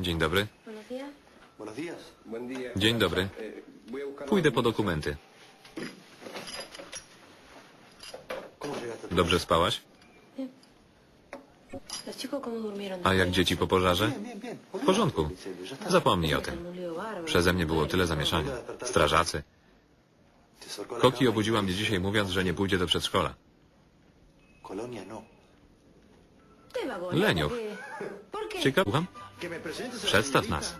Dzień dobry. Dzień dobry. Eh, Pójdę po dokumenty. Dobrze spałaś? A jak dzieci po pożarze? W porządku. Zapomnij o tym. Przeze mnie było tyle zamieszania. Strażacy. Koki y- obudziła mnie dzisiaj mówiąc, że nie pójdzie do przedszkola. Colonia ¿Por qué? Przedstaw nas.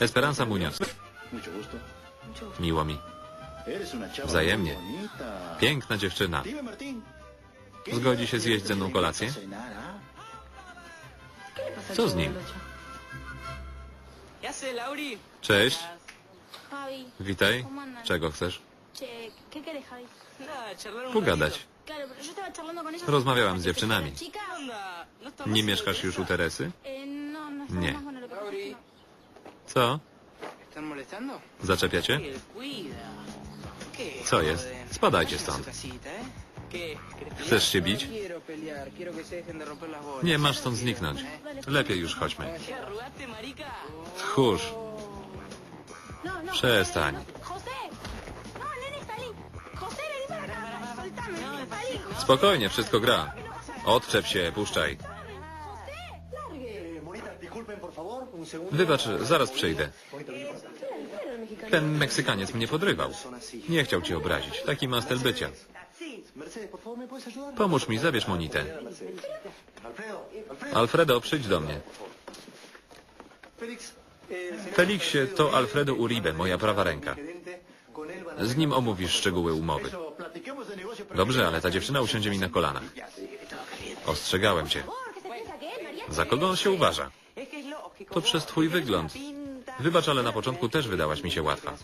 Esperanza Muñoz. Miło mi. Wzajemnie. Piękna dziewczyna. Dime, Martín. ¿qué Zgodzi się zjeść ze mną kolację? ah? ¿Qué le pasa al Co z nim? Cześć. Witaj. Czego chcesz? Che, ¿qué querés, Javi? Nada, charlar un Pogadać. Claro, pero yo estaba charlando con ellos. Rozmawiałam z dziewczynami. la chica. ¿Qué? ¿No Nie mieszkasz już u? Teresy? Eh, no, no Nie. más bueno lo que pasa es que no. Co? ¿Están molestando? Zaczepiacie? Cuida. ¿Qué? Co jest? joden? Spadajcie Vayan a su stąd. casita, ¿eh? ¿Qué? ¿Querés pelear? Chcesz się No bić? quiero pelear, quiero que se dejen de romper las bolas. Nie masz stąd zniknąć. Lepiej już chodźmy. ¿Te arrugaste, marica? Tchórz. No, no. Przestań. Spokojnie, wszystko gra. Odczep się, puszczaj. Wybacz, zaraz przyjdę. Ten Meksykaniec mnie podrywał. Nie chciał cię obrazić. Taki ma styl bycia. Pomóż mi, zabierz monitę. Alfredo, przyjdź do mnie. Felixie, to Alfredo Uribe, moja prawa ręka. gerente, con él van a- Z nim omówisz szczegóły umowy. Dobrze, ale ta dziewczyna usiądzie mi na kolanach. Ostrzegałem cię. Za kogo on się uważa? To przez twój wygląd. Wybacz, ale na początku też wydałaś mi się łatwa.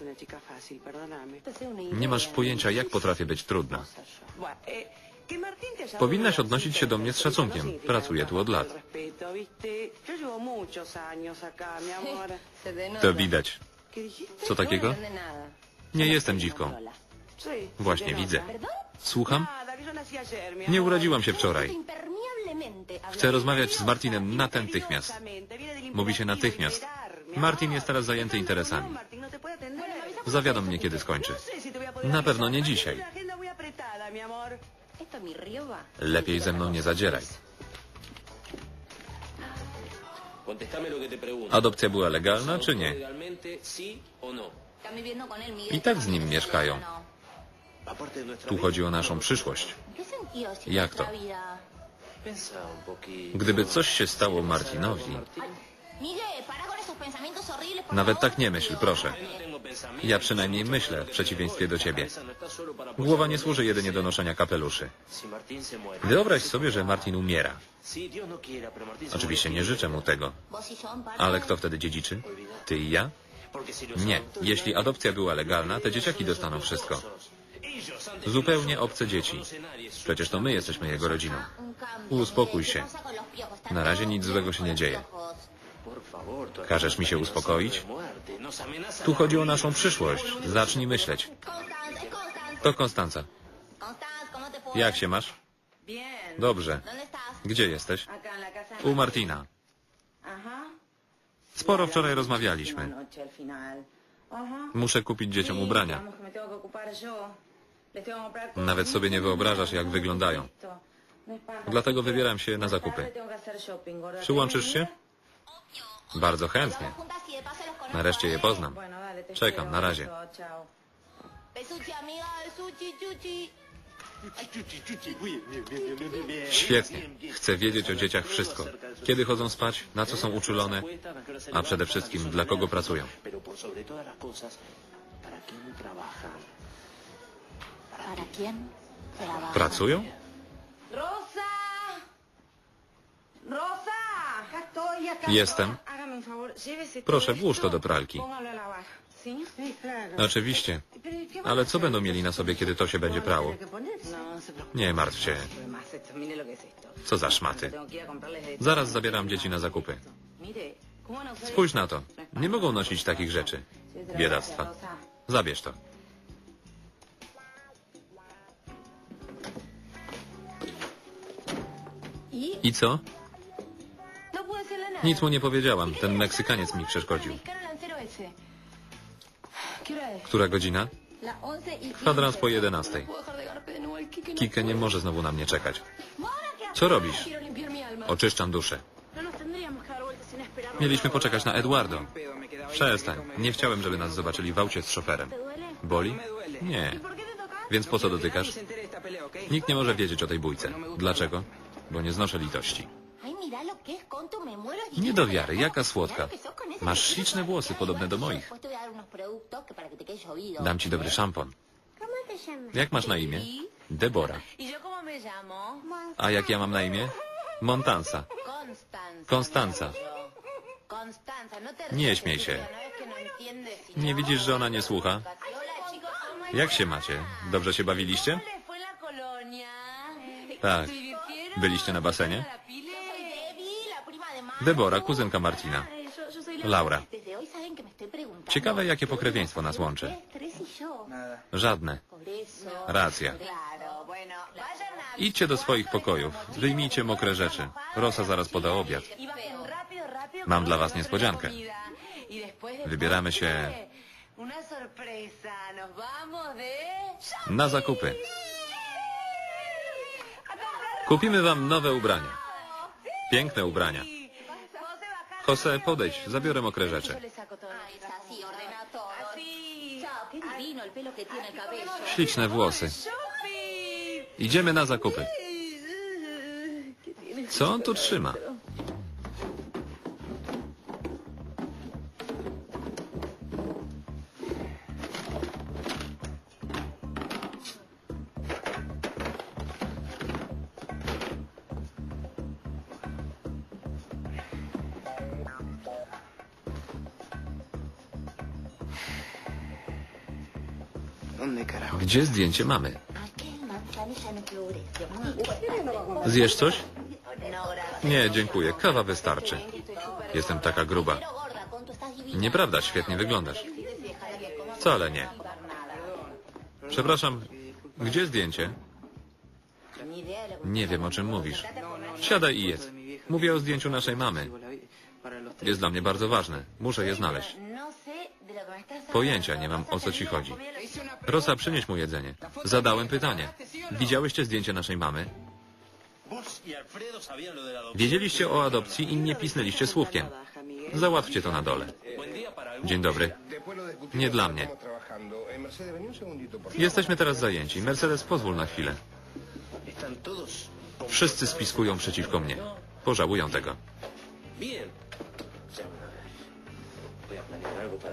Nie masz pojęcia, jak potrafię być trudna. Powinnaś odnosić się do mnie z szacunkiem. Pracuję tu od lat. To widać. Co takiego? Nie jestem dziwką. Właśnie widzę. Słucham? Nie urodziłam się wczoraj. Chcę rozmawiać z Martinem natychmiast. Mówi się natychmiast. Martin jest teraz zajęty interesami. Zawiadom mnie, kiedy skończy. Na pewno nie dzisiaj. Lepiej ze mną nie zadzieraj. Adopcja była legalna, czy nie? I tak z nim mieszkają. Tu chodzi o naszą przyszłość. ¿Qué sentido tiene Jak to? Gdyby coś się stało Martinowi, Nawet tak nie myśl, proszę. Ja przynajmniej myślę, w przeciwieństwie do ciebie. Głowa nie służy jedynie do noszenia kapeluszy. Wyobraź sobie, że Martin umiera. Oczywiście nie życzę mu tego. Ale kto wtedy dziedziczy? Ty i ja? Nie. Jeśli adopcja była legalna, te dzieciaki dostaną wszystko. Zupełnie obce dzieci. Przecież to my jesteśmy jego rodziną. Uspokój ¿Qué się. Na razie nic złego się nie dzieje. Każesz mi się uspokoić? Tu chodzi o naszą przyszłość. Zacznij myśleć. To Konstanca. Jak się masz? Dobrze. Gdzie jesteś? U Martina. Sporo wczoraj rozmawialiśmy. Muszę kupić dzieciom ubrania. Nawet sobie nie wyobrażasz, jak wyglądają. Dlatego wybieram się na zakupy. Przyłączysz się? Bardzo chętnie. Nareszcie je poznam. Czekam, na razie. Świetnie. Chcę wiedzieć o dzieciach wszystko. Kiedy chodzą spać, na co są uczulone, a przede wszystkim dla kogo pracują. Pracują? Jestem. Proszę, włóż to do pralki. Oczywiście. Pero, ¿y qué Ale co będą mieli na sobie, kiedy to się będzie prało? Nie martw się. Co za szmaty. Zaraz zabieram dzieci na zakupy. Mire, ¿cómo van a usar Spójrz na to. Nie mogą nosić takich rzeczy. Biedactwa. Zabierz to. I co? Nic mu nie powiedziałam. Ten Meksykaniec mi przeszkodził. Która godzina? La 11 Kwadrans po 11. puedo dejar de garpe de nuevo el Kike. nie może znowu na mnie czekać. Co robisz? Oczyszczam duszę. Mieliśmy poczekać na Eduardo. Przestań. Nie chciałem, żeby nas zobaczyli w aucie z szoferem. Boli? Nie. Więc po co dotykasz? Nikt nie może wiedzieć o tej bójce. Dlaczego? Bo nie znoszę litości. Nie do wiary, jaka słodka. Masz śliczne włosy, podobne do moich. Dam ci dobry szampon. Jak masz na imię? Debora. A jak ja mam na imię? No te Nie śmiej się. Nie widzisz, że ona nie słucha? Jak się macie? Dobrze się bawiliście? Tak. Byliście na basenie? Debora, kuzynka Martina. Laura. Ciekawe, jakie pokrewieństwo nas łączy. Żadne. Racja. Idźcie do swoich pokojów. Wyjmijcie mokre rzeczy. Rosa zaraz poda obiad. Mam dla was niespodziankę. Wybieramy się-. Na zakupy. Kupimy wam nowe ubrania. Piękne ubrania. Jose, podejdź, zabiorę mokre rzeczy. Śliczne włosy. Idziemy na zakupy. Co on tu trzyma? Gdzie zdjęcie mamy? Zjesz coś? Nie, dziękuję. Kawa wystarczy. Jestem taka gruba. Nieprawda, świetnie wyglądasz. Wcale nie. Przepraszam, gdzie zdjęcie? Nie wiem, o czym mówisz. Siadaj i jedz. Mówię o zdjęciu naszej mamy. Jest dla mnie bardzo ważne. Muszę je znaleźć. No sé de lo que me estás hablando. Pojęcia nie mam, o co ci chodzi. Rosa, przynieś mu jedzenie. Zadałem pytanie. Widziałyście zdjęcie naszej mamy? Wiedzieliście o adopcji i nie pisnęliście słówkiem. Załatwcie to na dole. Dzień dobry. Nie dla mnie. Jesteśmy teraz zajęci. Mercedes, pozwól na chwilę. Wszyscy spiskują przeciwko mnie. Pożałują tego.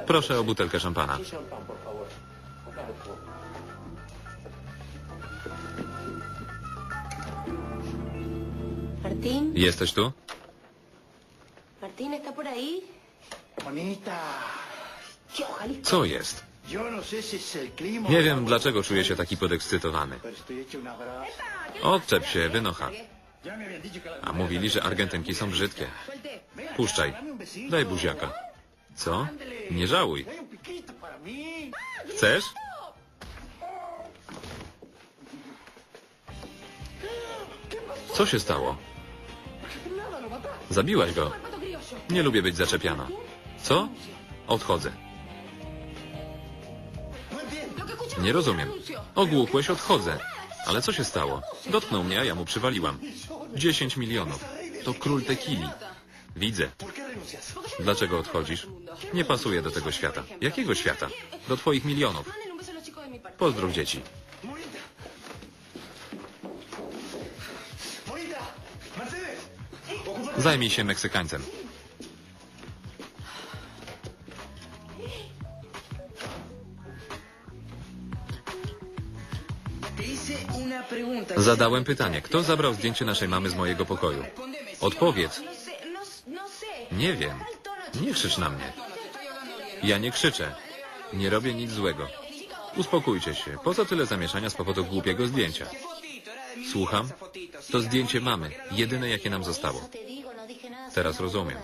Proszę o butelkę szampana. Jesteś tu? Martín, ¿está por ahí? Bonita, Yo, Jalisco. Co jest? no sé si es el clima. Nie wiem, dlaczego czuję się taki podekscytowany. Odczep się, wynocha. A mówili, że Argentynki są brzydkie. Puszczaj. Daj buziaka. Co? Nie żałuj. Chcesz? Co się stało? Zabiłaś go. Nie lubię być zaczepiana. Co? Odchodzę. Nie rozumiem. Ogłupłeś, odchodzę. Ale co się stało? Dotknął mnie, a ja mu przywaliłam. 10 milionów. To król tequili. Widzę. Dlaczego odchodzisz? Nie pasuje do tego świata. Jakiego świata? Do twoich milionów. Pozdrów dzieci. Zajmij się Meksykańcem. Zadałem pytanie. Kto zabrał zdjęcie naszej mamy z mojego pokoju? Odpowiedz. No sé, no, no sé. Nie wiem. Nie krzycz na mnie. Ja nie krzyczę. Nie robię nic złego. Uspokójcie się. Po co tyle zamieszania z powodu głupiego zdjęcia? Słucham? To zdjęcie mamy. Jedyne, jakie nam zostało. Teraz rozumiem.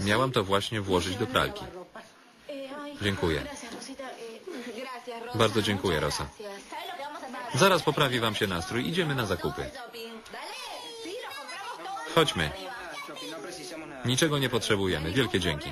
Miałam to właśnie włożyć do pralki. Dziękuję. Bardzo dziękuję, Rosa. Zaraz poprawi wam się nastrój. Idziemy na zakupy. Chodźmy. Niczego nie potrzebujemy. Wielkie dzięki.